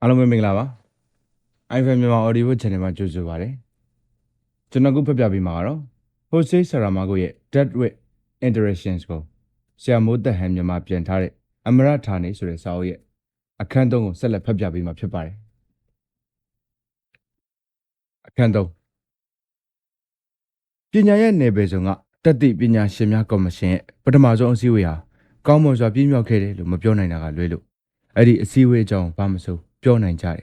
အားလုံးပဲမင်္ဂလာပါ iPhone မြန်မာ Audio Channel မှာကြိုဆိုပါရစေကျွန်တော်ခုဖတ်ပြပေးမှာကတော့ Jose Saramago ရဲ့ Dead with Interactions ကိုဆရာမိုးသက်ဟန်မြန်မာပြန်ထားတဲ့အမရဌာနေဆိုတဲ့စာအုပ်ရဲ့အခန်းသုံးကိုဆက်လက်ဖတ်ပြပေးမှာဖြစ်ပါတယ်အခန်းသုံးပညာရဲ့နယ်ပယ်ဆောင်ကတက်တိပညာရှင်များကော်မရှင်ရဲ့ပထမဆုံးအစည်းအဝေးဟာကောင်းမွန်စွာပြည့်မြောက်ခဲ့တယ်လို့မပြောနိုင်တာကလွဲလို့အဲ့ဒီအစည်းအဝေးအကြောင်းဘာမဆို ပြောနိုင်ကြတယ်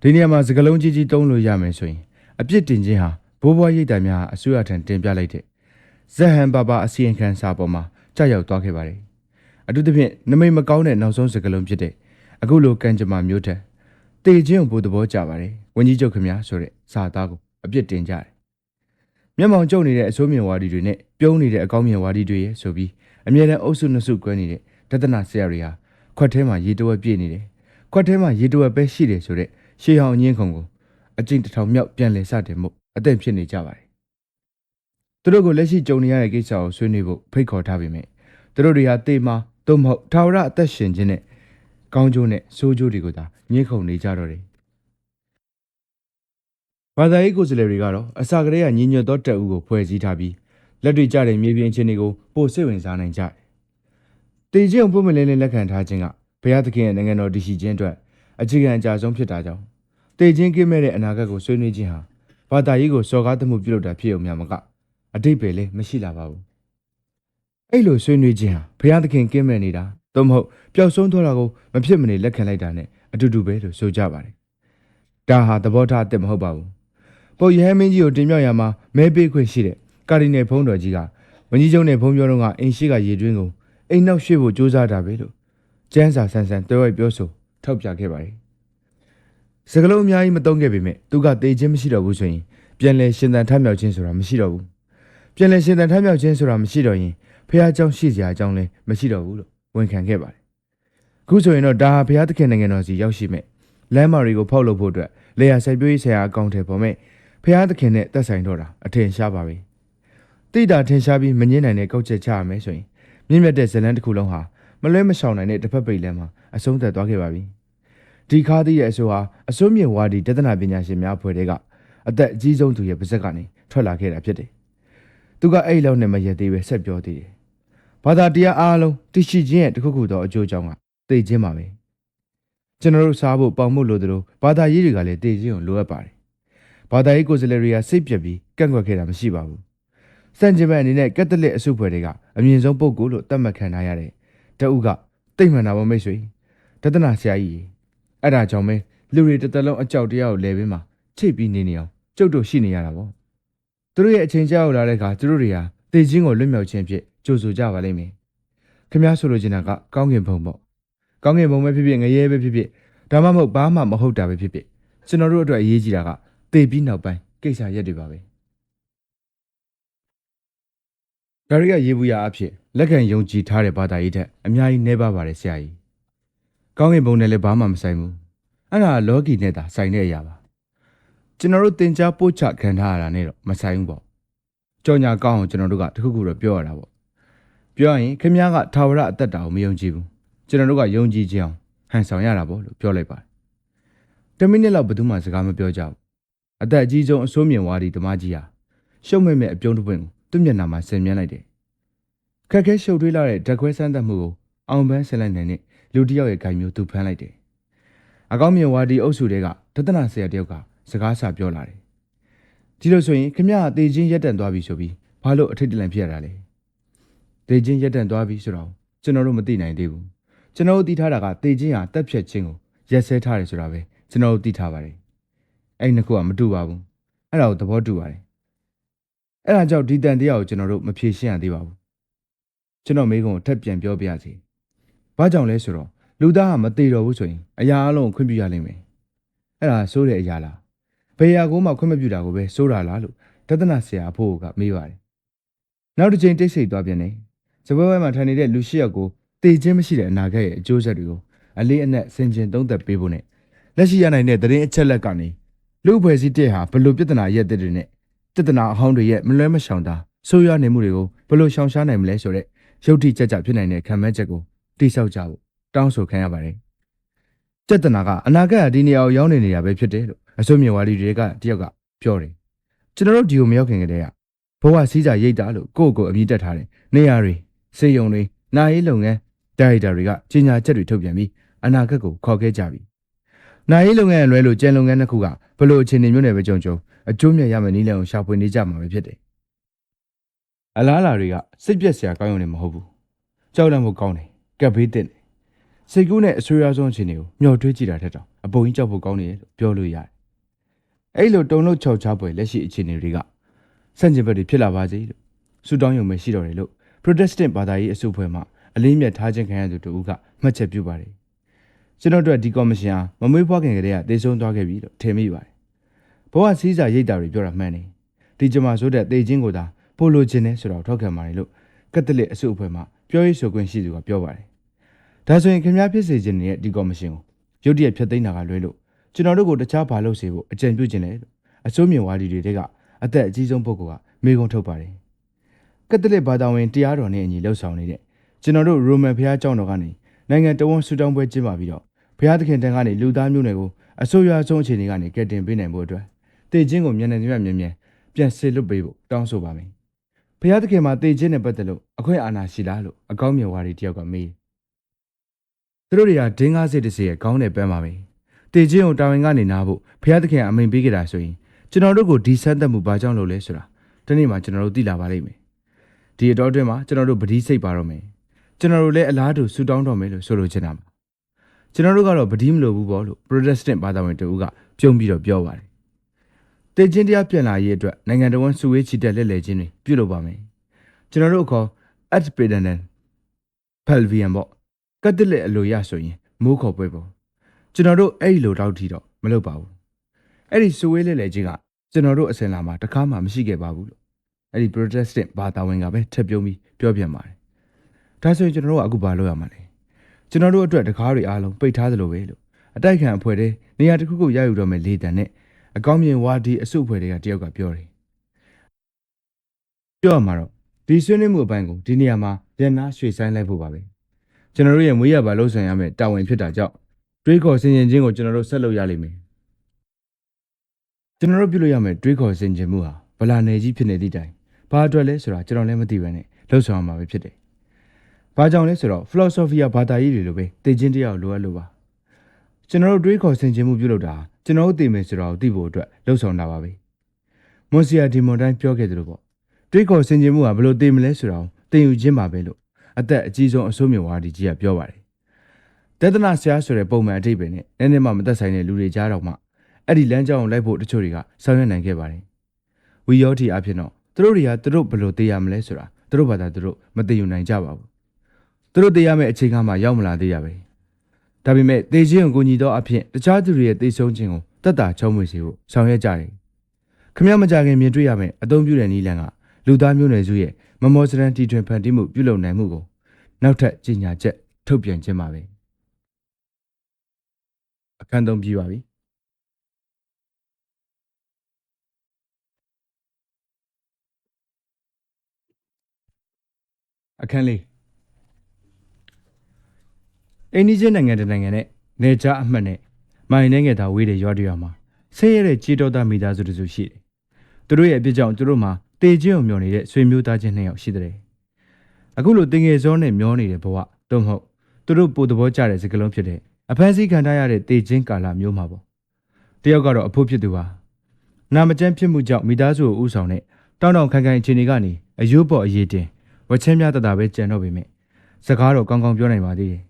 ဒီနေရာမှာစကလုံးကြီးကြီးတုံးလို့ရမယ်ဆိုရင်အပြစ်တင်ခြင်းဟာဘိုးဘွားရိတ်တံများအစိုးရထံတင်ပြလိုက်တဲ့ဇက်ဟန်ပါပါအစီရင်ခံစာပေါ်မှာကြောက်ရောက်သွားခဲ့ပါတယ်အထူးသဖြင့်နမိတ်မကောင်းတဲ့နောက်ဆုံးစကလုံးဖြစ်တဲ့အခုလိုကံကြမ္မာမျိုးထက်တေခြင်းကိုဘိုးသဘောကြပါတယ်ဝင်းကြီးချုပ်ခမများဆိုတဲ့စာသားကိုအပြစ်တင်ကြတယ်မျက်မှောင်ကျုံနေတဲ့အစိုးမြင်ဝါဒီတွေနဲ့ပြုံးနေတဲ့အကောင်းမြင်ဝါဒီတွေရဲ့ဆိုပြီးအမြဲတမ်းအုပ်စုနှစ်စုကွဲနေတဲ့ဒသနာဆရာတွေဟာခွက်ထဲမှာရေတဝက်ပြည့်နေတယ် ခွက်ထဲမှာရေတဝက်ပဲရှိတယ်ဆိုတဲ့ရှေးဟောင်းအငင်းခုံကိုအကျင့်တစ်ထောင်မြောက်ပြန်လည်စတင်မှုအသင့်ဖြစ်နေကြပါတယ်သူတို့ကိုလက်ရှိကြုံနေရတဲ့ကိစ္စကိုဆွေးနွေးဖို့ဖိတ်ခေါ်ထားပေမဲ့သူတို့တွေဟာတေမာသို့မဟုတ်ထာဝရအသက်ရှင်ခြင်းနဲ့ကောင်းကျိုးနဲ့ဆိုးကျိုးတွေကိုသာညှိခုံနေကြတော့တယ်ဘာသာရေးကိုယ်စားလှယ်တွေကတော့အစာကလေးကညီညွတ်သောတက်ဦးကိုဖွဲ့စည်းထားပြီးလက်တွေ့ကြတဲ့မြေပြင်ချင်းတွေကိုပို့စိတ်ဝင်စားနိုင်ကြတယ်။တေချင်းကိုပုံမလင်းလင်းလက်ခံထားခြင်းက ဘုရားသခင်ရဲ့နိုင်ငံတော်တည်ရှိခြင်းအတွက်အခြေခံအကြဆုံးဖြစ်တာကြောင့်တေချင်းကိမဲ့တဲ့အနာဂတ်ကိုဆွေးနွေးခြင်းဟာဘာသာရေးကိုစော်ကားသမှုပြုလုပ်တာဖြစ်ုံများမကအတိတ်ပဲလည်းမရှိလာပါဘူး။အဲ့လိုဆွေးနွေးခြင်းဟာဘုရားသခင်ကင်းမဲ့နေတာသို့မဟုတ်ပျောက်ဆုံးသွားတာကိုမဖြစ်မနေလက်ခံလိုက်တာနဲ့အတူတူပဲလို့ဆိုကြပါတယ်။ဒါဟာသဘောထားအစ်မဟုတ်ပါဘူး။ပုပ်ရဟန်းမင်းကြီးကိုတင်မြောက်ရမှာမဲပေးခွင့်ရှိတဲ့ကာဒီနယ်ဖုံးတော်ကြီးကဝင်းကြီးကျုံနဲ့ဖုံးပြောတော့ကအင်ရှိကရေတွင်းကိုအိမ်နောက်ရွှေ့ဖို့ကြိုးစားတာပဲလို့ ကျန်းစာဆန်းဆန်းတွဲဝိုက်ပြောဆိုထောက်ပြခဲ့ပါတယ်။စကလုံးအများကြီးမတုံးခဲ့ပေမဲ့သူကတေခြင်းမရှိတော့ဘူးဆိုရင်ပြန်လဲရှင်သန်ထမြောက်ခြင်းဆိုတာမရှိတော့ဘူး။ပြန်လဲရှင်သန်ထမြောက်ခြင်းဆိုတာမရှိတော့ရင်ဖះเจ้าရှိစရာအကြောင်းလဲမရှိတော့ဘူးလို့ဝန်ခံခဲ့ပါတယ်။အခုဆိုရင်တော့ဒါဟာဖះသခင်နိုင်ငံတော်စီရောက်ရှိမဲ့လမ်းမာတွေကိုဖောက်လုပ်ဖို့အတွက်လေယာစိုက်ပျိုးရေးဆရာအကောင့်ထဲပေါ်မဲ့ဖះသခင်နဲ့တက်ဆိုင်တော့တာအထင်ရှားပါပဲ။တိတာထင်ရှားပြီးမငင်းနိုင်တဲ့ကောက်ချက်ချရမယ်ဆိုရင်မြင့်မြတ်တဲ့ဇလန်းတစ်ခုလုံးဟာ မလွဲမရှောင်နိုင်တဲ့တစ်ဖက်ပိတ်လမ်းမှာအဆုံးသတ်သွားခဲ့ပါပြီ။ဒီခါသီးရဲ့အဆိုဟာအစိုးမြင့်ဝါဒီတဒနာပညာရှင်များဖွဲ့တဲ့ကအသက်အကြီးဆုံးသူရဲ့ပါဇက်ကနေထွက်လာခဲ့တာဖြစ်တယ်။သူကအဲ့လောက်နဲ့မရက်သေးပဲဆက်ပြောသေးတယ်။ဘာသာတရားအားလုံးတရှိခြင်းရဲ့တစ်ခုခုသောအကျိုးကြောင့်ကသိခြင်းပါပဲ။ကျွန်တော်တို့စားဖို့ပေါင်မှုလို့တို့ဘာသာရေးတွေကလည်းသိခြင်းကိုလိုအပ်ပါတယ်။ဘာသာရေးကိုယ်စားလှယ်တွေကစိတ်ပြက်ပြီးကန့်ကွက်ခဲ့တာမရှိပါဘူး။စံကျင်ဘက်အနေနဲ့ကက်သလစ်အစုဖွဲ့တွေကအမြင့်ဆုံးပုဂ္ဂိုလ်လို့သတ်မှတ်ခံထားရတဲ့ တအုပ်ကတိတ်မှန်တာမမိတ်ဆွေတဒနာဆရာကြီးအဲ့ဒါကြောင့်ပဲလူတွေတစ်သက်လုံးအကြောက်တရားကိုလဲပင်မှာချိတ်ပြီးနေနေအောင်ကျုပ်တို့ရှိနေရတာပေါ့သူတို့ရဲ့အချိန်ကြာရောက်လာတဲ့အခါသူတို့တွေဟာတေချင်းကိုလွတ်မြောက်ခြင်းဖြစ်ကြိုဆိုကြပါလိမ့်မယ်ခင်ဗျားဆိုလိုချင်တာကကောင်းကင်ဘုံပေါ့ကောင်းကင်ဘုံပဲဖြစ်ဖြစ်ငရဲပဲဖြစ်ဖြစ်ဒါမှမဟုတ်ဘာမှမဟုတ်တာပဲဖြစ်ဖြစ်ကျွန်တော်တို့အတွက်အရေးကြီးတာကတေပြီးနောက်ပိုင်းကိစ္စရက်တွေပါပဲဒါရီကရေဘူးရအဖြစ် လက်ခံယုံကြည်ထားတဲ့ဘာသာရေးထက်အများကြီးနှဲပါပါတယ်ဆရာကြီးကောင်းကင်ဘုံနဲ့လည်းဘာမှမဆိုင်ဘူးအဲ့ဒါလောကီနဲ့သာဆိုင်တဲ့အရာပါကျွန်တော်တို့တင် जा ပို့ချခံထားရတာနဲ့တော့မဆိုင်ဘူးပေါ့ကြော်ညာကောင်းအောင်ကျွန်တော်တို့ကတခုခုတော့ပြောရတာပေါ့ပြောရင်ခင်ဗျားကထာဝရအသက်တာကိုမယုံကြည်ဘူးကျွန်တော်တို့ကယုံကြည်ကြအောင်ဟန်ဆောင်ရတာပေါ့လို့ပြောလိုက်ပါတယ်တမိနစ်လောက်ဘယ်သူမှစကားမပြောကြဘူးအသက်အကြီးဆုံးအစိုးမြင့်ဝါဒီဓမ္မကြီးဟာရှုံ့မဲ့မဲ့အပြုံးတစ်ပွင့်ကိုသူ့မျက်နှာမှာဆင်မြန်းလိုက်တယ် ခက်ခဲရှုပ်ထွေးလာတဲ့ဓာတ်ခွဲစမ်းသပ်မှုကိုအောင်ပန်းဆင်လိုက်နိုင်တဲ့လူတစ်ယောက်ရဲ့ဂိုင်မျိုးသူဖမ်းလိုက်တယ်။အကောင်းမြင်ဝါဒီအုပ်စုတွေကတသနာဆရာတယောက်ကစကားဆပြောလာတယ်။ဒီလိုဆိုရင်ခမရအသေးချင်းရက်တန့်သွားပြီဆိုပြီးဘာလို့အထိတ်တလန့်ဖြစ်ရတာလဲ။သေချင်းရက်တန့်သွားပြီဆိုတော့ကျွန်တော်တို့မသိနိုင်သေးဘူး။ကျွန်တော်တို့သိထားတာကသေချင်းဟာတက်ဖြတ်ခြင်းကိုရက်စဲထားတယ်ဆိုတာပဲကျွန်တော်တို့သိထားပါတယ်။အဲ့နှစ်ခုကမတူပါဘူး။အဲ့ဒါကိုသဘောတူပါတယ်။အဲ့ဒါကြောင့်ဒီတန်တရားကိုကျွန်တော်တို့မဖြေရှင်းရသေးပါဘူး။ ကျွန်တော်မိကုံကိုထပ်ပြန်ပြောပြရစီ။ဘာကြောင့်လဲဆိုတော့လူသားကမသေးတော့ဘူးဆိုရင်အရာအလုံးကိုခွင့်ပြုရလိမ့်မယ်။အဲ့ဒါစိုးတဲ့အရာလား။ဘယ်အရာကိုမှခွင့်မပြုတာကိုပဲစိုးတာလားလို့တသနာဆရာအဖိုးကမေးပါတယ်။နောက်တစ်ချိန်တိတ်ဆိတ်သွားပြန်တယ်။စပွဲဝဲမှာထိုင်နေတဲ့လူရှိယောက်ကိုတေခြင်းမရှိတဲ့အနာဂတ်ရဲ့အကျိုးဆက်တွေကိုအလေးအနက်ဆင်ခြင်သုံးသပ်ပေးဖို့နဲ့လက်ရှိရနိုင်တဲ့သတင်းအချက်လက်ကနေလူ့အဖွဲ့အစည်းတဲ့ဟာဘလို့ပြဿနာရက်တဲ့တွေနဲ့ပြဿနာအဟောင်းတွေရဲ့မလွဲမရှောင်တာဆိုးရွားနေမှုတွေကိုဘလို့ရှောင်ရှားနိုင်မလဲဆိုတဲ့ ရုပ်ထိကြကြဖြစ်နိုင်တဲ့ခံမဲ့ချက်ကိုတိဆောက်ကြဖို့တောင်းဆိုခံရပါတယ်ပြဿနာကအနာဂတ်ကဒီနေရာကိုရောက်နေနေတာပဲဖြစ်တယ်လို့အစိုးမြဝါဒီတွေကတယောက်ကပြောတယ်ကျွန်တော်တို့ဒီကိုမရောက်ခင်ကတည်းကဘဝစည်းစာရိတ်တာလို့ကိုယ့်ကိုယ်အမြင့်တက်ထားတယ်နေရာတွေစေယုံတွေနာရေးလုပ်ငန်းဒါရိုက်တာတွေကကြီးညာချက်တွေထုတ်ပြန်ပြီးအနာဂတ်ကိုခေါ်ခဲ့ကြပြီနာရေးလုပ်ငန်းအလွဲလို့ကျန်လုပ်ငန်းတစ်ခုကဘလို့အခြေအနေမျိုးနဲ့ပဲကြုံကြုံအကျိုးမြတ်ရမယ့်နည်းလမ်းကိုရှာဖွေနေကြမှာပဲဖြစ်တယ် အလားအလာတွေကစိတ်ပြက်စရာကောင်းရုံနဲ့မဟုတ်ဘူးကြောက်လန့်ဖို့ကောင်းတယ်ကပ်ဘေးတင်တယ်စိတ်ကူးနဲ့အဆွေအဆုံးအခြေအနေကိုမျှော်တွေးကြည့်တာထက်တောင်အပုံကြီးကြောက်ဖို့ကောင်းနေတယ်လို့ပြောလို့ရတယ်။အဲ့လိုတုံလို့ခြောက်ချပွဲလက်ရှိအခြေအနေတွေကဆန့်ကျင်ဘက်တွေဖြစ်လာပါစေလို့ဆုတောင်းရုံပဲရှိတော်တယ်လို့ Protestant ဘာသာရေးအစုအဖွဲ့မှအလေးမြတ်ထားခြင်းခံရသူတူကမှတ်ချက်ပြုပါတယ်။ကျွန်တော်တို့ဒီကော်မရှင်ဟာမမွေးဖွားခင်ကတည်းကတည်ဆုံးသွားခဲ့ပြီလို့ထင်မိပါတယ်။ဘဝစည်းစာရိတ်တာတွေပြောတာမှန်တယ်။ဒီကြမှာဆိုတဲ့တေချင်းကိုသာ ပို့လို့ခြင်းနဲ့ဆိုတော့ထောက်ခံပါတယ်လို့ကက်သလစ်အစုအဖွဲ့မှပြောရေးဆိုခွင့်ရှိသူကပြောပါတယ်။ဒါဆိုရင်ခင်ဗျားဖြစ်စေခြင်းတဲ့ဒီကော်မရှင်ကိုရုတ်တရက်ဖျက်သိမ်းတာကလွဲလို့ကျွန်တော်တို့ကိုတခြားဘာလုပ်စေဖို့အကြံပြုခြင်းလဲလို့အစိုးမြင်ဝါဒီတွေကအသက်အကြီးဆုံးပုဂ္ဂိုလ်ကမေခွန်းထုတ်ပါတယ်ကက်သလစ်ဘာသာဝင်တရားတော်နဲ့အညီလှုပ်ဆောင်နေတဲ့ကျွန်တော်တို့ရိုမန်ဘုရားကျောင်းတော်ကနေနိုင်ငံတော်ဝန်ဆူတောင်းပွဲကျင်းပပြီးတော့ဘုရားသခင်တန်ကနေလူသားမျိုးနွယ်ကိုအဆိုးရွားဆုံးအခြေအနေကနေကယ်တင်ပေးနိုင်ဖို့အတွက်တည်ခြင်းကိုမြန်နေမြတ်မြင်မြန်ပြန်ဆစ်လွတ်ပေးဖို့တောင်းဆိုပါမယ် ဘုရားသခင်မှာတည်ခြင်းနဲ့ပတ်သက်လို့အခွင့်အာဏာရှိလားလို့အကောင်းမြင်ဝါဒီတယောက်ကမေးသူတို့တွေကဒင်းကားစစ်တစ်စီရဲ့ခေါင်းနဲ့ပန်းပါပဲတေချင်းကိုတာဝန်ကနေနာဖို့ဖျားသခင်အမိန်ပေးကြတာဆိုရင်ကျွန်တော်တို့ကိုဒီဆန်းသက်မှုဘာကြောင့်လုပ်လဲဆိုတာဒီနေ့မှကျွန်တော်တို့သိလာပါလိမ့်မယ်ဒီအတော်အတွင်းမှာကျွန်တော်တို့ပတိစိတ်ပါတော့မယ်ကျွန်တော်တို့လည်းအလားတူဆူတောင်းတော်မယ်လို့ဆိုလိုချင်တာပါကျွန်တော်တို့ကတော့ပတိမလို့ဘူးပေါ့လို့ Protestant ဘာသာဝင်တူကပြုံးပြီးတော့ပြောပါတယ် တေချင်းတရားပြန်လာရေးအတွက်နိုင်ငံတော်ဝန်စုဝေးချီတက်လက်လဲခြင်းတွေပြုလုပ်ပါမယ်ကျွန်တော်တို့အခေါ် ad pedenen pelvian ပေါ့ကတ်တက်လက်အလိုရဆိုရင်မိုးခေါ်ပွဲပေါ့ကျွန်တော်တို့အဲ့ဒီလိုတောက်ထီတော့မလုပ်ပါဘူးအဲ့ဒီစဝေးလဲလဲချင်းကကျွန်တော်တို့အစင်လာမှာတစ်ခါမှမရှိခဲ့ပါဘူးလို့အဲ့ဒီ Protestant ဘာသာဝင်ကပဲထပ်ပြုံးပြီးပြောပြပါတယ်ဒါဆိုရင်ကျွန်တော်တို့ကအခုဘာလုပ်ရမှာလဲကျွန်တော်တို့အတွက်တကားတွေအားလုံးပိတ်ထားသလိုပဲလို့အတိုက်ခံအဖွဲ့တွေနေရာတစ်ခုခုရယူတော့မဲ့လေတံနဲ့ အကောင်းမြင်ဝါဒီအစုအဖွဲ့တွေကတယောက်ကပြောတယ်ပြောရမှာတော့ဒီဆွေးနွေးမှုအပိုင်းကိုဒီနေရာမှာပြန်နာရွှေ့ဆိုင်လိုက်ဖို့ပါပဲကျွန်တော်တို့ရဲ့မွေးရပါလို့ဆန်ရမယ်တာဝန်ဖြစ်တာကြောင့်တွေးခေါ်ဆင်ခြင်ခြင်းကိုကျွန်တော်တို့ဆက်လုပ်ရလိမ့်မယ်ကျွန်တော်တို့ပြုလို့ရမယ်တွေးခေါ်ဆင်ခြင်မှုဟာဗလာနယ်ကြီးဖြစ်နေသည့်တိုင်ဘာအတွက်လဲဆိုတာကျွန်တော်လည်းမသိပဲနဲ့လှုပ်ဆောင်ရမှာပဲဖြစ်တယ်ဘာကြောင့်လဲဆိုတော့ philosophy ဘာသာရေးတွေလိုပဲသိချင်းတရားကိုလိုအပ်လို့ပါ ကျွန်တော်တို့တွေးခေါ်ဆင်ခြင်မှုပြုလုပ်တာကျွန်တော်တို့သိမယ်ဆိုတာကိုသိဖို့အတွက်လှုပ်ဆောင်တာပါပဲမွန်စီယာဒီမွန်တိုင်းပြောခဲ့သလိုပေါ့တွေးခေါ်ဆင်ခြင်မှုဟာဘယ်လိုသိမလဲဆိုတာကိုသင်ယူခြင်းပါပဲလို့အသက်အကြီးဆုံးအစိုးမြဝါဒီကြီးကပြောပါတယ်။တဒနာဆရာဆိုတဲ့ပုံမှန်အထိပ္ပယ်နဲ့နည်းနည်းမှမသက်ဆိုင်တဲ့လူတွေကြားတော့မှအဲ့ဒီလမ်းကြောင်းကိုလိုက်ဖို့တချို့တွေကဆောင်ရွက်နိုင်ခဲ့ပါတယ်။ဝီယောတီအဖြစ်တော့သူတို့တွေကသူတို့ဘယ်လိုသိရမလဲဆိုတာသူတို့ဘာသာသူတို့မသိယူနိုင်ကြပါဘူး။သူတို့သိရမယ့်အချိန်ကမှရောက်မလာသေးရပဲ။ ဒါပေမဲ့သေခြင်းကိုကိုညီသောအဖြစ်တခြားသူတွေရဲ့သိဆုံးခြင်းကိုတတ်တာချုံးမွေစေဖို့ဆောင်ရွက်ကြတယ်။ခမရမကြခင်မြင်တွေ့ရမယ့်အသုံးပြုတဲ့နည်းလမ်းကလူသားမျိုးနွယ်စုရဲ့မမောစရန်တီထွင်ဖန်တီးမှုပြုလုပ်နိုင်မှုကိုနောက်ထပ်ကြီးညာချက်ထုတ်ပြန်ခြင်းပါပဲအခန်းသုံးပြီးပါပြီအခန်းလေး အိန္ဒိယနိုင်ငံတစ်နိုင်ငံနဲ့နေကြားအမှတ်နဲ့မိုင်နေငယ်သာဝေးတဲ့ရွာတရွာမှာဆင်းရဲတဲ့ကြေးတော်သားမိသားစုတစုရှိတယ်သူတို့ရဲ့အပြစ်ကြောင့်သူတို့မှာတေခြင်းုံမျောနေတဲ့ဆွေမျိုးသားချင်းနှစ်ယောက်ရှိတဲ့အခုလိုတင်ငယ်စောနဲ့မျောနေတဲ့ဘဝတော့မဟုတ်သူတို့ပို့သဘောကျတဲ့စကလုံးဖြစ်တဲ့အဖန်စီခံထားရတဲ့တေခြင်းကာလမျိုးမှာပေါ့တယောက်ကတော့အဖို့ဖြစ်သူပါနာမကျန်းဖြစ်မှုကြောင့်မိသားစုကိုဥဆောင်တဲ့တောင်းတောင်းခိုင်ခိုင်အခြေအနေကနေအယုဘော့အရေးတင်ဝက်ချင်းများတတာပဲကြံတော့ပေမဲ့စကားတော့ကောင်းကောင်းပြောနိုင်ပါသေးတယ်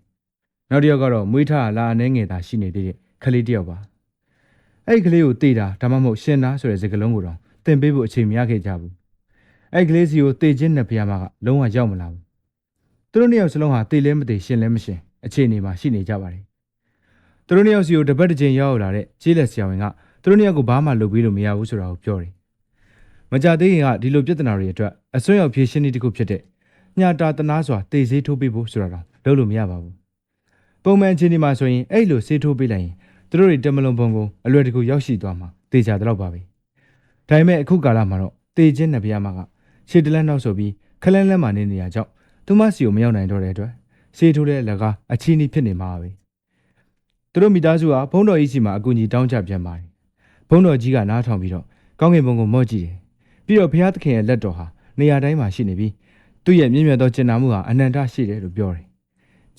နောက်တစ်ယောက်ကတော့မွေးထားလာအနေငယ်သာရှိနေသေးတဲ့ကလေးတစ်ယောက်ပါအဲ့ဒီကလေးကိုတေးတာဒါမှမဟုတ်ရှင်တာဆိုတဲ့စကားလုံးကိုတော့သင်ပေးဖို့အချိန်မရခဲ့ကြဘူးအဲ့ကလေးစီကိုတေခြင်းနဲ့ဖျားမကလုံးဝရောက်မလာဘူးသူတို့နှစ်ယောက်စလုံးဟာတေလဲမတေရှင်လဲမရှင်အခြေအနေမှာရှိနေကြပါတယ်သူတို့နှစ်ယောက်စီကိုတပတ်တစ်ချိန်ရောက်လာတဲ့ကျေးလက်ဆရာဝန်ကသူတို့နှစ်ယောက်ကိုဘာမှလုပ်ပေးလို့မရဘူးဆိုတာကိုပြောတယ်မကြသေးခင်ကဒီလိုပြဿနာတွေအတွက်အစွန်းရောက်ဖြေရှင်းနည်းတစ်ခုဖြစ်တဲ့ညတာတနာစွာတေဆေးထိုးပေးဖို့ဆိုတာတော့လုပ်လို့မရပါဘူး ပုံမှန်အခြေအနေမှာဆိုရင်အဲ့လိုဆေးထိုးပေးလိုက်ရင်သူတို့တွေတမလွန်ပုံကိုအလွယ်တကူရောက်ရှိသွားမှာတေချာတော့ပါပဲဒါပေမဲ့အခုကာလမှာတော့တေခြင်းနဲ့ဗျာမကရှေ့တလန်းနောက်ဆိုပြီးခလန်းလန်းမှနေနေရကြောင်းသူမစီကိုမရောက်နိုင်တော့တဲ့အတွက်ဆေးထိုးတဲ့လက်ကားအချီနီဖြစ်နေမှာပဲသူတို့မိသားစုဟာဘုန်းတော်ကြီးစီမှာအကူအညီတောင်းကြပြန်ပါတယ်ဘုန်းတော်ကြီးကနားထောင်ပြီးတော့ကောင်းကင်ဘုံကိုမော့ကြည့်တယ်ပြီးတော့ဘုရားသခင်ရဲ့လက်တော်ဟာနေရာတိုင်းမှာရှိနေပြီးသူ့ရဲ့မြင့်မြတ်သောကျင်နာမှုဟာအနန္တရှိတယ်လို့ပြောတယ်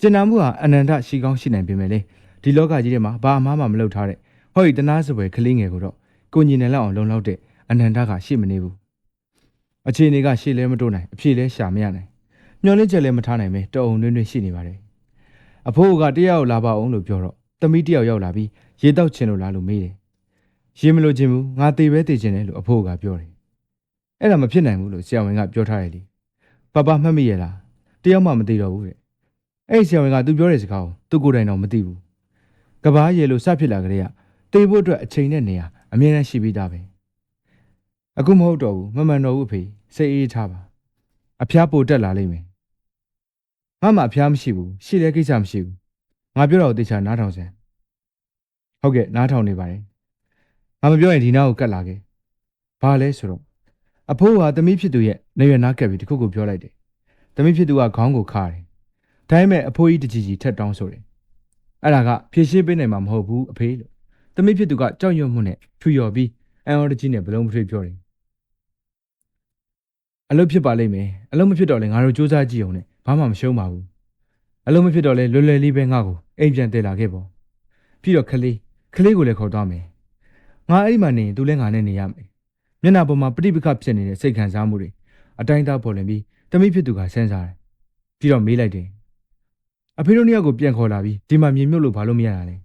ကျင်နာမှုဟာအနန္တရှိကောင်းရှိနိုင်ပေမဲ့လေဒီလောကကြီးထဲမှာဘာအမှားမှမလုပ်ထားတဲ့ဟောဒီတနာစပွဲကလေးငယ်ကိုတော့ကိုညီနယ်လောက်အောင်လုံလောက်တဲ့အနန္တကရှိမနေဘူးအခြေအနေကရှေ့လဲမတိုးနိုင်အဖြေလဲရှာမရနိုင်မျောလင့်ချက်လဲမထားနိုင်ပဲတအုံနှွင်းနှွင်းရှိနေပါတယ်အဖိုးကတယောက်လာပါအောင်လို့ပြောတော့သမီးတယောက်ရောက်လာပြီးရေတောက်ချင်လို့လားလို့မေးတယ်ရေမလို့ခြင်းဘူးငါတေပဲတေခြင်းတယ်လို့အဖိုးကပြောတယ်အဲ့ဒါမဖြစ်နိုင်ဘူးလို့ဆရာဝန်ကပြောထားတယ်လေပပမှတ်မိရလားတယောက်မှမသိတော့ဘူးတဲ့ အဲ့ဒီဆရာဝန်ကသူပြောတဲ့စကားကိုသူကိုယ်တိုင်တော့မသိဘူးကဘာရေလို့စဖြစ်လာကြတဲ့ကတေဖို့အတွက်အချိန်နဲ့နေရာအမြဲတမ်းရှိပြီးသားပဲအခုမဟုတ်တော့ဘူးမမှန်တော့ဘူးအဖေစိတ်အေးထားပါအဖျားပိုတက်လာလိမ့်မယ်ငါမှအဖျားမရှိဘူးရှိတဲ့ကိစ္စမရှိဘူးငါပြောတော့တေချာနားထောင်စမ်းဟုတ်ကဲ့နားထောင်နေပါတယ်ငါမပြောရင်ဒီနားကိုကတ်လာခဲ့ဘာလဲဆိုတော့အဖိုးဟာသမီးဖြစ်သူရဲ့နေရနားကပ်ပြီးတခုခုပြောလိုက်တယ်သမီးဖြစ်သူကခေါင်းကိုခါတယ် ဒါပေမဲ့အဖိုးကြီးတကြီးကြီးထက်တောင်းဆိုတယ်အဲ့ဒါကဖြည့်ရှင်းပေးနိုင်မှာမဟုတ်ဘူးအဖေလို့သမီးဖြစ်သူကကြောက်ရွံ့မှုနဲ့ဖြူလျော်ပြီးအန်အော်တကြီးနဲ့ဘလုံးမထွေးပြောတယ်အလုပ်ဖြစ်ပါလိမ့်မယ်အလုပ်မဖြစ်တော့လဲငါတို့စူးစမ်းကြည့်အောင်နဲ့ဘာမှမရှုံးပါဘူးအလုပ်မဖြစ်တော့လဲလွယ်လွယ်လေးပဲငါ့ကိုအိမ်ပြန်တည်လာခဲ့ပေါ့ပြီးတော့ခလေးခလေးကိုလည်းခေါ်သွားမယ်ငါအဲ့ဒီမှာနေရင်သူလည်းငါနဲ့နေရမယ်မျက်နှာပေါ်မှာပြိပခဖြစ်နေတဲ့စိတ်ခံစားမှုတွေအတိုင်းသားပေါ်လွင်ပြီးတမိဖြစ်သူကစဉ်းစားတယ်ပြီးတော့မေးလိုက်တယ် အဖေတို့နှစ်ယောက်ကိုပြန်ခေါ်လာပြီးဒီမှာမြေမြုပ်လို့ဘာလို့မရတာလဲ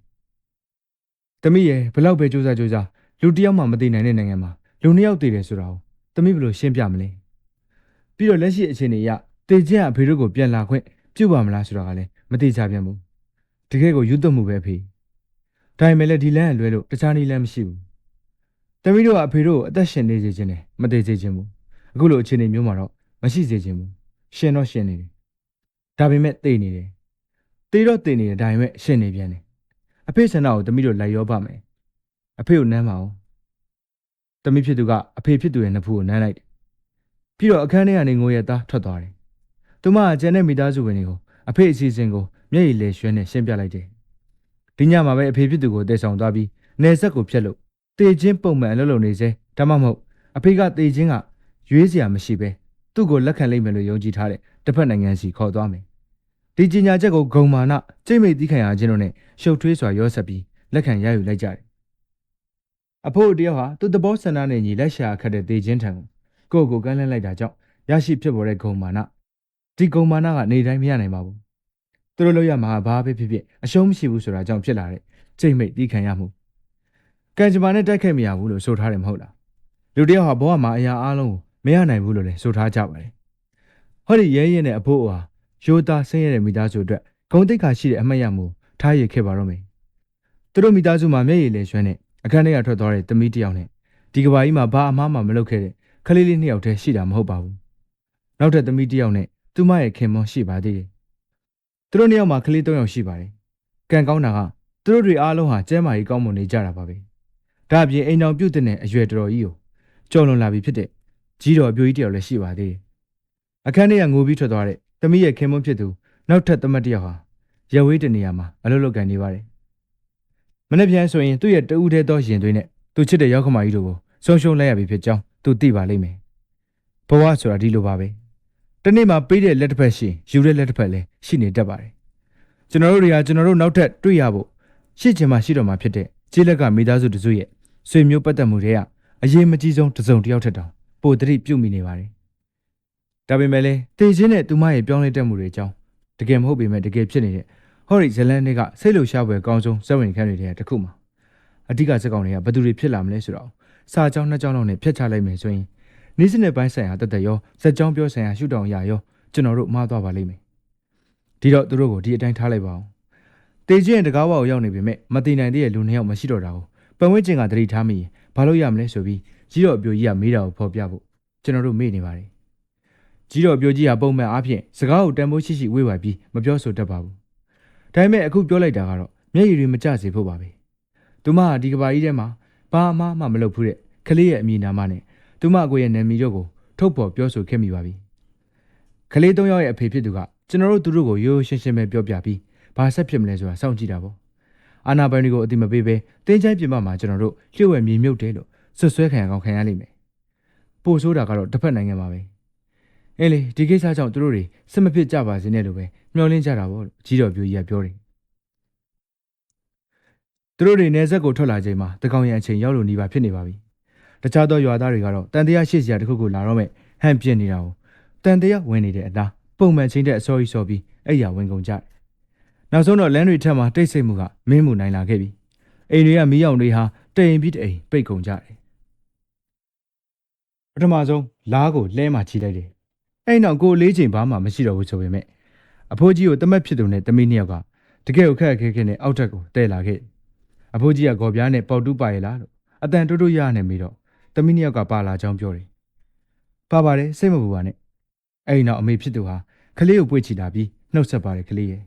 တမိရဲ့ဘလောက်ပဲစူးစမ်းစူးစမ်းလူတစ်ယောက်မှမသိနိုင်တဲ့နိုင်ငံမှာလူနှစ်ယောက်တည်တယ်ဆိုတာကိုတမိဘယ်လိုရှင်းပြမလဲပြီးတော့လက်ရှိအခြေအနေအရတေကျင့်အဖေတို့ကိုပြန်လာခွင့်ပြုပါမလားဆိုတာကလည်းမသိကြပြန်ဘူးတကယ်ကိုယူသွမှုပဲဖေဒါပေမဲ့လည်းဒီလမ်းအလွဲလို့တခြားနည်းလမ်းမရှိဘူးတမီးတို့ကအဖေတို့ကိုအသက်ရှင်နေစေခြင်းနဲ့မတည်စေခြင်းဘူးအခုလိုအခြေအနေမျိုးမှာတော့မရှိစေခြင်းဘူးရှင်တော့ရှင်နေတယ်ဒါပေမဲ့တည်နေတယ် တည်တော့တည်နေတယ်ဒါပေမဲ့ရှင်နေပြန်တယ်အဖေဆန္ဒကိုတမီးတို့လိုက်ရောပါမယ်အဖေကိုနမ်းပါအောင်တမီးဖြစ်သူကအဖေဖြစ်သူရဲ့နှစ်ဖူးကိုနမ်းလိုက်တယ်ပြီးတော့အခန်းထဲကနေငိုရသားထွက်သွားတယ်သူမကကျန်တဲ့မိသားစုဝင်တွေကိုအဖေအစီအစဉ်ကိုမျက်ရည်လဲရွှဲနဲ့ရှင်းပြလိုက်တယ်ဒီညမှာပဲအဖေဖြစ်သူကိုတည်ဆောင်သွားပြီးနေဆက်ကိုဖြတ်လို့တေချင်းပုံမှန်အလုပ်လုပ်နေစေဒါမှမဟုတ်အဖေကတေချင်းကရွေးစရာမရှိပဲသူ့ကိုလက်ခံလိုက်မယ်လို့ယုံကြည်ထားတဲ့တစ်ဖက်နိုင်ငံစီခေါ်သွားမယ် ဒီကြီးညာချက်ကိုဂုံမာနကြိတ်မိတ်သီးခံရခြင်းတို့နဲ့ရှုပ်ထွေးစွာရောဆက်ပြီးလက်ခံရယူလိုက်ကြတယ်အဖိုးတယောက်ဟာသူ့သဘောဆန္ဒနဲ့ညီလက်ရှာခတ်တဲ့တေချင်းထံကိုကိုကိုကမ်းလှမ်းလိုက်တာကြောင့်ရရှိဖြစ်ပေါ်တဲ့ဂုံမာနဒီဂုံမာနကနေတိုင်းမရနိုင်ပါဘူးသူတို့လို့ရမှာဘာပဲဖြစ်ဖြစ်အရှုံးမရှိဘူးဆိုတာကြောင့်ဖြစ်လာတဲ့ကြိတ်မိတ်သီးခံရမှုကံကြမ္မာနဲ့တိုက်ခိုက်မရဘူးလို့ဆိုထားတယ်မဟုတ်လားလူတယောက်ဟာဘဝမှာအရာအလုံးကိုမရနိုင်ဘူးလို့လည်းဆိုထားကြပါတယ်ဟောဒီရဲရဲနဲ့အဖို့ဟာ ရိုးသားဆင်းရဲတဲ့မိသားစုအတွက်ဂုံတိတ်ခါရှိတဲ့အမှတ်ရမှုထားရခဲ့ပါတော့မယ်သူတို့မိသားစုမှာမျက်ရည်လဲရွှန်းတဲ့အခန်းထဲကထွက်သွားတဲ့သမီးတယောက်နဲ့ဒီကဘာကြီးမှာဘာအမှားမှမလုပ်ခဲ့တဲ့ခလေးလေးနှစ်ယောက်တည်းရှိတာမဟုတ်ပါဘူးနောက်ထပ်သမီးတယောက်နဲ့သူမရဲ့ခင်မွန်ရှိပါသေးတယ်သူတို့နှစ်ယောက်မှာကလေး၃ယောက်ရှိပါတယ်ကံကောင်းတာကသူတို့တွေအားလုံးဟာကျဲမာကြီးကောင်းမွန်နေကြတာပါပဲဒါအပြင်အိမ်တော်ပြုတ်တဲ့အရွယ်တော်ကြီးကိုကြော်လွန်လာပြီဖြစ်တဲ့ကြီးတော်အပြိုကြီးတယောက်လည်းရှိပါသေးတယ်အခန်းထဲကငိုပြီးထွက်သွားတဲ့ သမီးရဲ့ခင်မွန်းဖြစ်သူနောက်ထပ်သမတ်တယောက်ဟာရဝေးတနေရာမှာအလုပ်လုပ်ကန်နေပါတယ်မနေ့ပြန်ဆိုရင်သူ့ရဲ့တူးထဲသောရင်သွေးနဲ့သူချစ်တဲ့ရောက်ခမကြီးတို့ကိုဆုံးရှုံးလိုက်ရပြီဖြစ်ကြောင်းသူသိပါလိမ့်မယ်ဘဝဆိုတာဒီလိုပါပဲတနေ့မှပေးတဲ့လက်တစ်ဖက်ရှိယူတဲ့လက်တစ်ဖက်လည်းရှိနေတတ်ပါတယ်ကျွန်တော်တို့တွေကကျွန်တော်တို့နောက်ထပ်တွေ့ရဖို့ရှိချင်မှရှိတော့မှဖြစ်တဲ့ခြေလက်ကမိသားစုတစုရဲ့ဆွေမျိုးပတ်သက်မှုတွေကအရေးမကြီးဆုံးတစ်စုံတစ်ယောက်ထက်တောင်ပိုတတိပြုတ်မိနေပါတယ် ဒါပေမဲ့လည်းတေချင်းနဲ့သူမရဲ့ပြောင်းလဲတတ်မှုတွေအကြောင်းတကယ်မဟုတ်ပေမဲ့တကယ်ဖြစ်နေတဲ့ဟော်ရီဇလန်တွေကစိတ်လှုပ်ရှားပွဲအကောင်းဆုံးစက်ဝင်ခန်းတွေတည်းတစ်ခုမှာအဓိကစက်ကောင်တွေကဘယ်သူတွေဖြစ်လာမလဲဆိုတော့စာကြောင်းနှစ်ကြောင်းလောက်နဲ့ဖျက်ချလိုက်မယ်ဆိုရင်နေ့စဉ်နဲ့ပိုင်းဆိုင်ရာတက်တက်ရောစက်ကြောင်းပြောဆိုင်ရာရှုတောင်ရရောကျွန်တော်တို့မှားသွားပါလိမ့်မယ်ဒီတော့သူတို့ကိုဒီအတိုင်းထားလိုက်ပါအောင်တေချင်းတကားဝါကိုရောက်နေပေမဲ့မတည်နိုင်တဲ့လူနှစ်ယောက်မရှိတော့တာကိုပတ်ဝန်းကျင်ကတတိထားမိရင်ဘာလို့ရမလဲဆိုပြီးကြီးတော်အပြိုကြီးကမေးတာကိုဖော်ပြဖို့ကျွန်တော်တို့မေ့နေပါတယ် ကြီးတော်အပြိုကြီးကပုံမှန်အားဖြင့်စကားကိုတန်ဖိုးရှိရှိဝေ့ဝါပြီးမပြောဆိုတတ်ပါဘူးဒါပေမဲ့အခုပြောလိုက်တာကတော့မျက်ရည်တွေမကျစေဖို့ပါပဲသူမကဒီကဘာကြီးထဲမှာဘာမှမမလုပ်ဘူးတဲ့ကလေးရဲ့အမည်နာမနဲ့သူမအကိုရဲ့နာမည်တို့ကိုထုတ်ဖော်ပြောဆိုခဲ့မိပါပြီကလေး၃ယောက်ရဲ့အဖေဖြစ်သူကကျွန်တော်တို့သူတို့ကိုရိုးရိုးရှင်းရှင်းပဲပြောပြပြီးဘာဆက်ဖြစ်မလဲဆိုတာစောင့်ကြည့်တာပေါ့အာနာပိုင်တွေကိုအတိမပေးပဲတင်းချိုင်းပြင်ပမှာကျွန်တော်တို့လျှို့ဝှက်မြေမြုပ်တယ်လို့ဆွဆွဲခံရကောင်ခံရလိမ့်မယ်ပို့ဆိုးတာကတော့တစ်ဖက်နိုင်ငံပါပဲ အဲလေဒီကိစ္စကြောင့်သူတို့တွေစစ်မဖြစ်ကြပါစေနဲ့လို့ပဲမျှော်လင့်ကြတာပေါ့လို့ကြီးတော်ပြိုကြီးကပြောတယ်သူတို့တွေနေဆက်ကိုထွက်လာချိန်မှာတကောင်ရန်အချိန်ရောက်လို့နေပါဖြစ်နေပါပြီတခြားသောရွာသားတွေကတော့တန်တရားရှိစရာတစ်ခုခုလာတော့မဲ့ဟန်ပြစ်နေတာကိုတန်တရားဝင်နေတဲ့အသားပုံမှန်ချင်းတဲ့အစောကြီးစောပြီးအဲ့ရဝင်ကုန်ကြတယ်နောက်ဆုံးတော့လမ်းတွေထက်မှာတိတ်ဆိတ်မှုကမင်းမှုနိုင်လာခဲ့ပြီအိမ်တွေကမီးရောင်တွေဟာတိမ်ပြီးတိမ်ပိတ်ကုန်ကြတယ်ပထမဆုံးလားကိုလဲမှချီလိုက်တယ် အဲ့နောက်ကိုလေးချိန်ဘာမှမရှိတော့ဘူးဆိုပေမဲ့အဖိုးကြီးကိုတမက်ဖြစ်သူနဲ့တမီးနှစ်ယောက်ကတကယ်ကိုခက်ခဲခဲနဲ့အောက်ထက်ကိုတဲလာခဲ့အဖိုးကြီးကဂေါ်ပြားနဲ့ပေါက်တူးပါရလားလို့အတန်တိုးတိုးရနေပြီးတော့တမီးနှစ်ယောက်ကပါလာကြောင်းပြောတယ်ပါပါတယ်စိတ်မပူပါနဲ့အဲ့နောက်အမေဖြစ်သူဟာကလေးကိုပွေ့ချီလာပြီးနှုတ်ဆက်ပါတယ်ကလေးရဲ့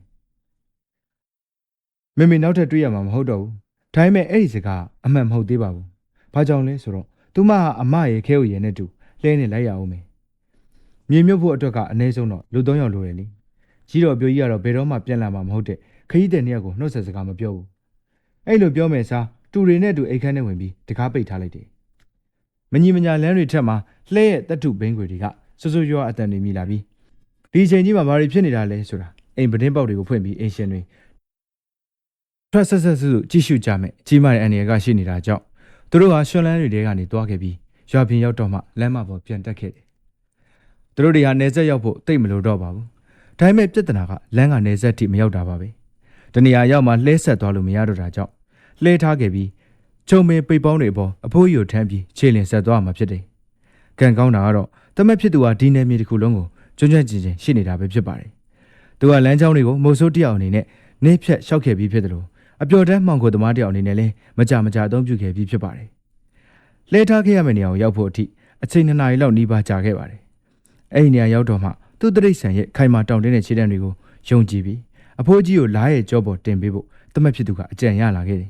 မေမေနောက်ထပ်တွေ့ရမှာမဟုတ်တော့ဘူးဒါပေမဲ့အဲ့ဒီစကားအမှန်မဟုတ်သေးပါဘူးဘာကြောင့်လဲဆိုတော့သူမဟာအမရဲ့ခဲကိုရဲနဲ့တူလဲနေလိုက်ရအောင်မယ် မြေမြုပ်ဖို့အတွက်ကအနည်းဆုံးတော့လူ၃ယောက်လိုတယ်လေကြီးတော်ပြိုကြီးကတော့ဘယ်တော့မှပြန်လာမှာမဟုတ်တဲ့ခရီးတဲ့နှစ်ယောက်ကိုနှုတ်ဆက်စကားမပြောဘူးအဲ့လိုပြောမယ်စားတူတွေနဲ့တူအိတ်ခမ်းနဲ့ဝင်ပြီးတကားပိတ်ထားလိုက်တယ်မညီမညာလမ်းတွေထက်မှာလှဲရဲ့တက်ထုဘင်းခွေတွေကဆွဆွရွာအတန်တွေမြည်လာပြီးဒီချိန်ကြီးမှာဘာတွေဖြစ်နေတာလဲဆိုတာအိမ်ပတင်းပေါက်တွေကိုဖွင့်ပြီးအင်ရှင်တွေထွက်ဆက်ဆက်စုကြည့်ရှုကြမယ်ကြီးမားတဲ့အန်ရကရှိနေတာကြောင့်သူတို့ဟာရွှွန်လန်းတွေတဲကနေတွားခဲ့ပြီးရွာပြင်ရောက်တော့မှလမ်းမပေါ်ပြန်တက်ခဲ့တယ် သူတို့တွေဟာနေဆက်ရောက်ဖို့တိတ်မလို့တော့ပါဘူးဒါပေမဲ့ပြဿနာကလမ်းကနေဆက်ထိမရောက်တာပါပဲတနေရာရောက်မှလှဲဆက်သွားလို့မရတော့တာကြောင့်လှဲထားခဲ့ပြီးချုံပင်ပိတ်ပေါင်းတွေပေါ်အဖိုးကြီးကိုထမ်းပြီးခြေလင်ဆက်သွားမှာဖြစ်တယ်ကံကောင်းတာကတော့တမက်ဖြစ်သူဟာဒီနယ်မြေတစ်ခုလုံးကိုကျွမ်းကျွမ်းကျင်ကျင်ရှိနေတာပဲဖြစ်ပါတယ်သူကလမ်းကြောင်းတွေကိုမိုးဆိုးတယောက်အနေနဲ့နေဖြတ်လျှောက်ခဲ့ပြီးဖြစ်တယ်လို့အပျော်တမ်းမှောင်ကိုသမားတယောက်အနေနဲ့လည်းမကြမကြအသုံးပြုခဲ့ပြီးဖြစ်ပါတယ်လဲထားခဲ့ရမယ့်နေရာကိုရောက်ဖို့အထိအချိန်နှစ်နာရီလောက်နှီးပါကြာခဲ့ပါတယ် အဲ့ဒီနေရာရောက်တော့မှသူ့တရိတ်ဆန်ရဲ့ခိုင်မာတောင့်တင်းတဲ့ခြေတံတွေကိုယုံကြည်ပြီးအဖိုးကြီးကိုလားရဲ့ကြောပေါ်တင်ပေးဖို့တမက်ဖြစ်သူကအကြံရလာခဲ့တယ်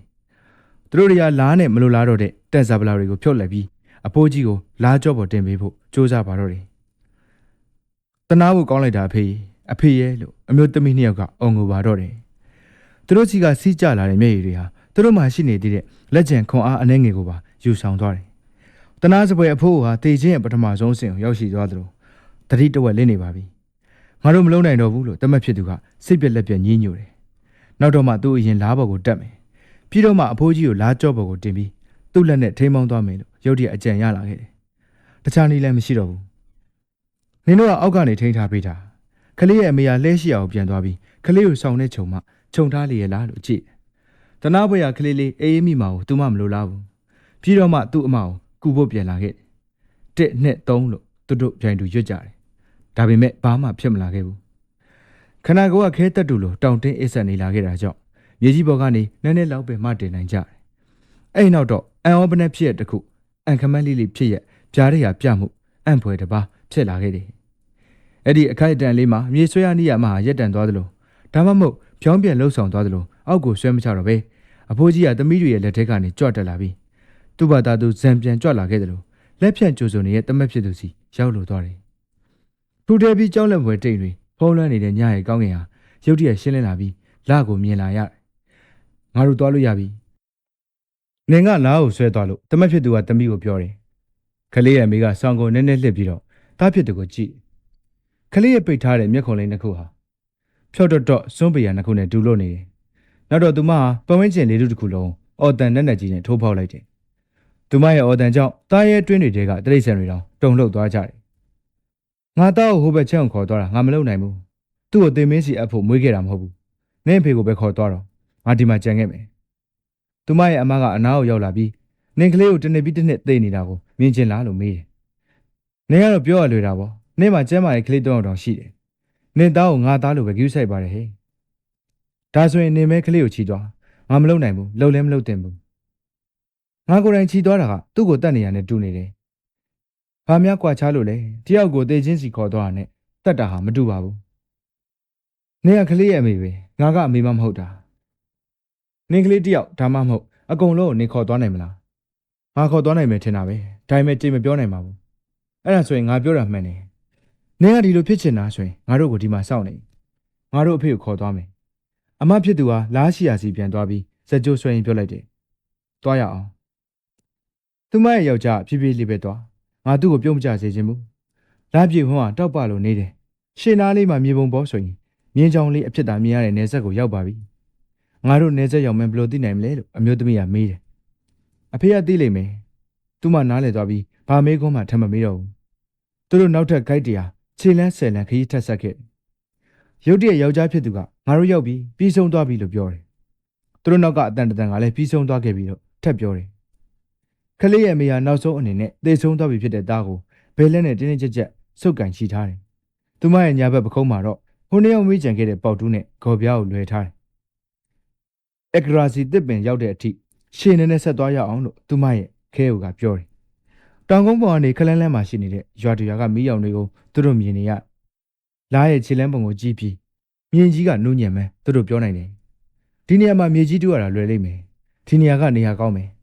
သူတို့တွေကလားနဲ့မလိုလားတော့တဲ့တက်စားပလာတွေကိုဖြုတ်လိုက်ပြီးအဖိုးကြီးကိုလားကြောပေါ်တင်ပေးဖို့စူးစမ်းပါတော့တယ်တနာဖို့ကောင်းလိုက်တာအဖေအဖေရဲ့လို့အမျိုးသမီးနှစ်ယောက်ကအုံငိုပါတော့တယ်သူတို့စီကစီးကြလာတဲ့မျက်ရည်တွေဟာသူတို့မှရှိနေသေးတဲ့လက်ကျန်ခွန်အားအနှဲငယ်ကိုပါယူဆောင်သွားတယ်တနာစပွဲအဖိုးကတေချင်းရဲ့ပထမဆုံးအဆင့်ကိုရောက်ရှိသွားသလို တတိတဝက်လင်းနေပါပြီငါတို့မလုံးနိုင်တော့ဘူးလို့တမက်ဖြစ်သူကစိတ်ပြက်လက်ပြက်ညင်းညိုတယ်နောက်တော့မှသူ့အရင်လားဘော်ကိုတက်မယ်ပြီးတော့မှအဖိုးကြီးကိုလားကြော့ဘော်ကိုတင်ပြီးသူ့လက်နဲ့ထိမ်းမောင်းသွားမယ်လို့ရုတ်တရက်အကြံရလာခဲ့တယ်တခြားနည်းလည်းမရှိတော့ဘူးနင်တို့ကအောက်ကနေထိန်းထားပေးတာကလေးရဲ့အမေကလှဲရှိအောင်ပြန်သွားပြီးကလေးကိုဆောင်တဲ့ခြုံမှခြုံထားလေရလားလို့ကြည့်တနာဘွေရကလေးလေးအေးအေးမိမာကိုသူမှမလိုလားဘူးပြီးတော့မှသူ့အမကိုကူဖို့ပြန်လာခဲ့တယ်တစ်နှစ်သုံးလို့သူတို့ပြိုင်တူရွတ်ကြတယ် ဒါပေမဲ့ဘာမှဖြစ်မလာခဲ့ဘူးခန္ဓာကိုယ်ကခဲတက်တူလို့တောင်တင်းအစ်ဆက်နေလာခဲ့တာကြောင့်မြေကြီးပေါ်ကနေနည်းနည်းလောက်ပဲမှတင်နိုင်ကြတယ်အဲ့ဒီနောက်တော့အန်အောပနက်ဖြစ်ရတခုအန်ခမက်လေးလေးဖြစ်ရပြားရရပြမှုအန်ဖွယ်တပါဖြစ်လာခဲ့တယ်အဲ့ဒီအခိုက်အတန့်လေးမှာမြေဆွဲရနိယမဟာရက်တန်သွားသလိုဒါမှမဟုတ်ဖြောင်းပြန်လှုပ်ဆောင်သွားသလိုအောက်ကိုဆွဲမချတော့ပဲအဖိုးကြီးကသမီးတွေရဲ့လက်ထက်ကနေကြွတက်လာပြီးသူ့ဘာသာသူဇံပြန်ကြွလာခဲ့တယ်လို့လက်ဖြန့်ကြိုစုံနေတဲ့တမက်ဖြစ်သူစီရောက်လို့သွားတယ် ထူတဲပြီးကြောက်လက်ပွဲတိတ်တွေဖုံးလွှမ်းနေတဲ့ညရဲ့ကောင်းကင်ဟာရုတ်တရက်ရှင်းလင်းလာပြီးလကိုမြင်လာရတယ်ငါတို့သွားလို့ရပြီနင်ကလားကိုဆွဲသွားလို့တမက်ဖြစ်သူကတမီးကိုပြောတယ်ခလေးရဲ့မိကဆောင်းကိုနည်းနည်းလှစ်ပြီးတော့တားဖြစ်သူကိုကြည့်ခလေးရဲ့ပိတ်ထားတဲ့မျက်ခုံလေးနှစ်ခုဟာဖြော့တော့တော့စွန့်ပေရနှစ်ခုနဲ့ဒူလို့နေတယ်နောက်တော့သူမဟာပဝင်းကျင်လေးတို့တစ်ခုလုံးအော်တန်နဲ့နဲ့ကြီးနဲ့ထိုးဖောက်လိုက်တယ်သူမရဲ့အော်တန်ကြောင့်တားရဲတွင်းတွေတဲကတိရစ္ဆာန်တွေတောင်တုန်လှုပ်သွားကြတယ် ငါသားကိုဟိုဘက်ချက်အောင်ခေါ်သွားတာငါမလုပ်နိုင်ဘူးသူ့ကိုတင်မင်းစီအပ်ဖို့မွေးခဲ့တာမဟုတ်ဘူးနင့်ဖေကိုပဲခေါ်သွားတော့ငါဒီမှာကြံခဲ့မယ်သူမရဲ့အမကအနားကိုရောက်လာပြီးနင်ကလေးကိုတနေ့ပြီးတစ်နှစ်သိနေတာကိုမြင်ချင်လားလို့မေးတယ်နင်ကတော့ပြောရလွယ်တာပေါ့နင့်မှာကျမ်းမာတဲ့ကလေးတောင်းတောင်ရှိတယ်နင်သားကိုငါသားလိုပဲကြည့်ဆိုင်ပါတယ်ဟဲ့ဒါဆိုရင်နင်မဲကလေးကိုချီသွားငါမလုပ်နိုင်ဘူးလှုပ်လည်းမလှုပ်တင်ဘူးငါကိုယ်တိုင်ချီသွားတာကသူ့ကိုတတ်နေရနဲ့တူနေတယ် ဘာများကွာချလို့လဲတယောက်ကိုတေချင်းစီခေါ်သွားတာနဲ့တတ်တာဟာမတူပါဘူးနင်ကကလေးရဲ့အမေပဲငါကအမေမမဟုတ်တာနင်ကလေးတယောက်ဒါမှမဟုတ်အကုန်လုံးကိုနင်ခေါ်သွားနိုင်မလားငါခေါ်သွားနိုင်မယ်ထင်တာပဲဒါပေမဲ့ကြိမ်မပြောနိုင်ပါဘူးအဲ့ဒါဆိုရင်ငါပြောတာမှန်တယ်နင်ကဒီလိုဖြစ်ချင်တာဆိုရင်ငါတို့ကိုဒီမှာစောင့်နေငါတို့အဖေကိုခေါ်သွားမယ်အမဖြစ်သူဟာလားရှိယာစီပြန်သွားပြီးစက်ကြိုးဆွဲရင်ပြောလိုက်တယ်။သွားရအောင်။သူမရဲ့ယောက်ျားဖြည်းဖြည်းလေးပဲသွား။ ငါသူ့ကိုပြုံးမကြစေချင်ဘူး။လာပြေဝန်းကတောက်ပလို့နေတယ်။ရှင်းနားလေးမှာမြေပုံပေါ်ဆိုရင်မြင်းချောင်းလေးအဖြစ်သာမြင်ရတဲ့နေဆက်ကိုရောက်ပါပြီ။ငါတို့နေဆက်ရောက်မှဘယ်လိုသိနိုင်မလဲလို့အမျိုးသမီးကမေးတယ်။အဖေကသိလိမ့်မယ်။သူမနားလေသွားပြီးဘာမေးခွန်းမှထပ်မမေးတော့ဘူး။သူတို့နောက်ထပ်ဂိုက်တရားခြေလန်းဆယ်လန်းခရီးထက်ဆက်ခဲ့တယ်။ရုတ်တရက်ယောက်ျားဖြစ်သူကငါတို့ရောက်ပြီပြီးဆုံးသွားပြီလို့ပြောတယ်။သူတို့နောက်ကအတန်တန်ကလည်းပြီးဆုံးသွားခဲ့ပြီလို့ထပ်ပြောတယ်။ ခလေးရဲ့အမေဟာနောက်ဆုံးအနေနဲ့သေဆုံးသွားပြီဖြစ်တဲ့သားကိုဘယ်လက်နဲ့တင်းတင်းကြပ်ကြပ်စုပ်ကန်ချီထားတယ်။သူမရဲ့ညာဘက်ပခုံးမှာတော့ဟိုနှစ်ယောက်မေးကြံခဲ့တဲ့ပေါက်တူးနဲ့ဂေါ်ပြားကိုလွှဲထားတယ်။အက်ဂရာစီတစ်ပင်ရောက်တဲ့အထိရှေ့နေနဲ့ဆက်သွားရအောင်လို့သူမရဲ့ခဲဟိုကပြောတယ်။တောင်ကုန်းပေါ်ကနေခလန်းလန်းမှာရှိနေတဲ့ရွာတရွာကမီးရောင်တွေကိုသူတို့မြင်နေရ။လားရဲ့ခြေလန်းပုံကိုကြည့်ပြီးမြင်ကြီးကနူးညံ့မယ်သူတို့ပြောနိုင်တယ်။ဒီနေရာမှာမြေကြီးတူရတာလွယ်လိမ့်မယ်။ဒီနေရာကနေရာကောင်းမယ်။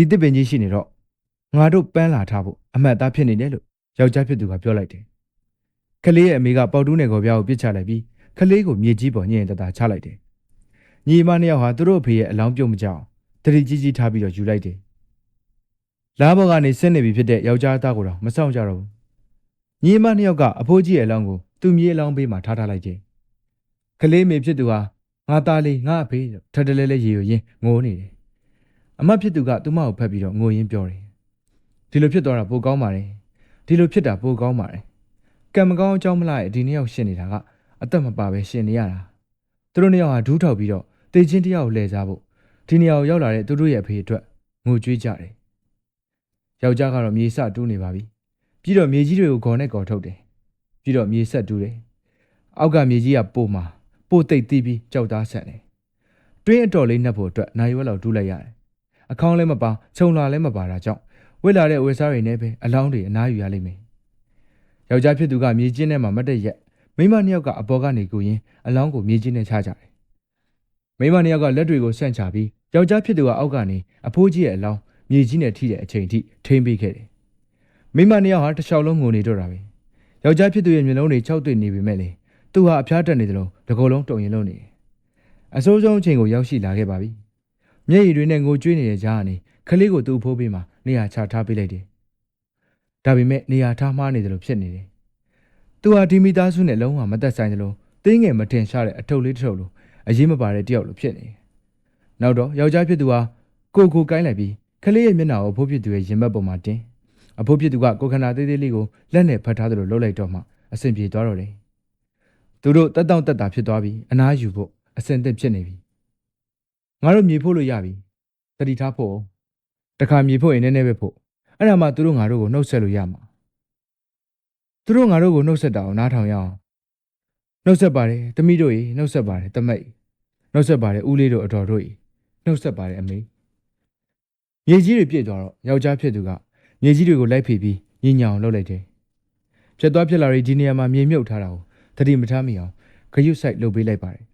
ဒီတစ်ပင်ကြီးရှိနေတော့ငါတို့ပန်းလာထားဖို့အမှတ်သားဖြစ်နေတယ်လို့ယောက်ျားဖြစ်သူကပြောလိုက်တယ်။ကလေးရဲ့အမေကပေါက်တူးနယ်ကော်ပြားကိုပြစ်ချလိုက်ပြီးကလေးကိုမြေကြီးပေါ်ညင်တတာချလိုက်တယ်။ညီမနှစ်ယောက်ဟာသူတို့အဖေရဲ့အလောင်းပြုတ်မကြအောင်တတိကြီးကြီးထားပြီးတော့ယူလိုက်တယ်။လားဘော်ကနေဆင်းနေပြီဖြစ်တဲ့ယောက်ျားသားကိုတော့မဆောင်ကြတော့ဘူး။ညီမနှစ်ယောက်ကအဖိုးကြီးရဲ့အလောင်းကိုသူ့မြေအလောင်းဘေးမှာထားထားလိုက်တယ်။ကလေးမေဖြစ်သူဟာငါသားလေးငါအဖေလို့ထပ်တလဲလဲရေရရင်ငိုနေတယ်။ အမဖြစ်သူကသူ့မကိုဖက်ပြီးတော့ငိုရင်းပြောတယ်။ဒီလိုဖြစ်သွားတာပိုကောင်းပါတယ်။ဒီလိုဖြစ်တာပိုကောင်းပါတယ်။ကံမကောင်းအကြောင်းမလားရဲ့ဒီနှစ်ယောက်ရှင်းနေတာကအသက်မပါပဲရှင်းနေရတာ။သူတို့နှစ်ယောက်ဟာဒူးထောက်ပြီးတော့တေချင်းတစ်ယောက်ကိုလှည့်စားဖို့ဒီနေရာကိုရောက်လာတဲ့သူတို့ရဲ့အဖေအတွက်ငိုကြွေးကြတယ်။ယောက်ျားကတော့မြေစတူးနေပါပြီ။ပြီးတော့မြေကြီးတွေကိုခေါ်နဲ့ခေါ်ထုတ်တယ်။ပြီးတော့မြေဆက်တူးတယ်။အောက်ကမြေကြီးကပို့မှာပို့သိပ်တီးပြီးကြောက်သားဆန်တယ်။တွင်းအတော်လေးနှက်ဖို့အတွက်နိုင်ရွက်လောက်တူးလိုက်ရတယ်။ အခေါင်းလည်းမပါခြုံလာလည်းမပါတာကြောင့်ဝစ်လာတဲ့ဝက်စားတွေနဲ့ပဲအလောင်းတွေအနားယူရလိမ့်မယ်။ယောက်ျားဖြစ်သူကမြေကျင်းထဲမှာမတ်တက်ရက်မိန်းမနှစ်ယောက်ကအပေါ်ကနေကူရင်အလောင်းကိုမြေကျင်းနဲ့ချကြတယ်။မိန်းမနှစ်ယောက်ကလက်တွေကိုဆန့်ချပြီးယောက်ျားဖြစ်သူကအောက်ကနေအဖိုးကြီးရဲ့အလောင်းမြေကြီးနဲ့ထိတဲ့အချိန်ထိထိမ့်ပေးခဲ့တယ်။မိန်းမနှစ်ယောက်ဟာတစ်လျှောက်လုံးငိုနေတော့တာပဲ။ယောက်ျားဖြစ်သူရဲ့မျက်လုံးတွေခြောက်သွေ့နေပေမဲ့လေသူဟာအဖျားတက်နေတယ်လို့တကောလုံးတုံရင်လုံးနေတယ်။အစိုးဆုံးအချိန်ကိုရောက်ရှိလာခဲ့ပါပြီ။ မျက်ရည်တွေနဲ့ငိုကြွေးနေတဲ့ကြားကနေခလေးကိုသူ့ဖိုးပေးမှနေရာချထားပေးလိုက်တယ်။ဒါပေမဲ့နေရာထားမှားနေတယ်လို့ဖြစ်နေတယ်။သူဟာဒီမီသားစုနဲ့လုံးဝမသက်ဆိုင်တယ်လို့တင်းငယ်မထင်ရှားတဲ့အထုပ်လေးတစ်ထုပ်လို့အရေးမပါတဲ့တယောက်လိုဖြစ်နေတယ်။နောက်တော့ယောက်ျားဖြစ်သူဟာကိုကိုကိုင်းလိုက်ပြီးခလေးရဲ့မျက်နှာကိုအဖိုးဖြစ်သူရဲ့ရင်ဘတ်ပေါ်မှာတင်းအဖိုးဖြစ်သူကကိုခန္ဓာသေးသေးလေးကိုလက်နဲ့ဖတ်ထားသလိုလှုပ်လိုက်တော့မှအဆင်ပြေသွားတော့တယ်။သူတို့တက်တောင့်တက်တာဖြစ်သွားပြီးအနားယူဖို့အဆင်သင့်ဖြစ်နေပြီ။ ငါတို့မြေဖို့လို့ရပြီ။တတိထားဖို့တခါမြေဖို့ရင်နည်းနည်းပဲဖို့အဲ့ဒါမှသူတို့ငါတို့ကိုနှုတ်ဆက်လို့ရမှာ။သူတို့ငါတို့ကိုနှုတ်ဆက်တာအောင်နားထောင်ရအောင်။နှုတ်ဆက်ပါတယ်တမိတို့ရေနှုတ်ဆက်ပါတယ်တမိတ်နှုတ်ဆက်ပါတယ်ဦးလေးတို့အတော်တို့ရေနှုတ်ဆက်ပါတယ်အမေ။မြေကြီးတွေပြည့်သွားတော့ယောက်ျားဖြစ်သူကမြေကြီးတွေကိုလိုက်ဖိပြီးညင်ညောင်လုပ်လိုက်တယ်။ဖြစ်သွားဖြစ်လာပြီးဒီနေရာမှာမြေမြုပ်ထားတာကိုတတိမထားမိအောင်ဂယုဆိုင်လုပ်ပေးလိုက်ပါတယ်။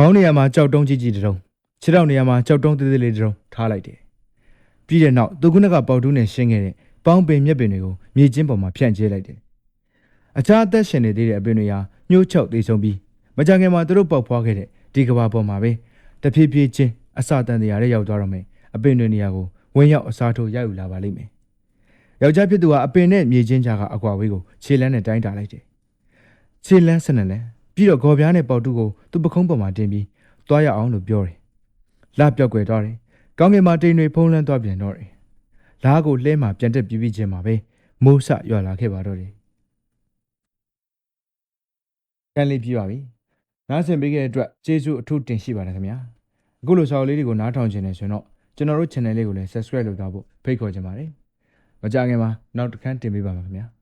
ခေါင်းနေရာမှာကြောက်တုံးကြီးကြီးတစ်တုံးခြေထောက်နေရာမှာကြောက်တုံးသေးသေးလေးတစ်တုံးထားလိုက်တယ်။ပြီးတဲ့နောက်သူခုနကပေါက်တူးနဲ့ရှင်းခဲ့တဲ့ပေါင်းပင်မြက်ပင်တွေကိုမြေကျင်းပေါ်မှာဖြန့်ကျဲလိုက်တယ်။အခြားအသက်ရှင်နေသေးတဲ့အပင်တွေဟာညှို့ချောက်သေးဆုံးပြီးမကြခင်မှာသူတို့ပေါက်ဖွားခဲ့တဲ့ဒီကဘာပေါ်မှာပဲတဖြည်းဖြည်းချင်းအစာတန်တရားတွေရောက်သွားတော့မယ်အပင်တွေနေရာကိုဝင်ရောက်အစားထိုးရယူလာပါလိမ့်မယ်။ယောက်ျားဖြစ်သူကအပင်နဲ့မြေချင်းကြားကအကွာဝေးကိုခြေလန်းနဲ့တိုင်းတာလိုက်တယ်။ခြေလန်းဆနလန်း ပြီးတော့ဂေါ်ပြားနဲ့ပေါက်တူးကိုသူ့ပခုံးပေါ်မှာတင်ပြီးသွားရအောင်လို့ပြောတယ်။လပြောက်ွယ်သွားတယ်။ကောင်းကင်မှာတိမ်တွေဖုံးလန်းသွားပြန်တော့တယ်။လားကိုလှဲမှာပြန်တက်ပြီးပြီးချင်းမှာပဲမိုးဆရွာလာခဲ့ပါတော့တယ်။ကန်လေးပြပါပြီ။နားဆင်ပေးခဲ့တဲ့အတွက်ကျေးဇူးအထူးတင်ရှိပါတယ်ခင်ဗျာ။အခုလိုစာအုပ်လေးတွေကိုနားထောင်ခြင်းနဲ့ဆိုရင်တော့ကျွန်တော်တို့ channel လေးကိုလည်း subscribe လုပ်ထားဖို့ဖိတ်ခေါ်ချင်ပါတယ်။မကြခင်မှာနောက်တစ်ခန်းတင်ပေးပါမယ်ခင်ဗျာ။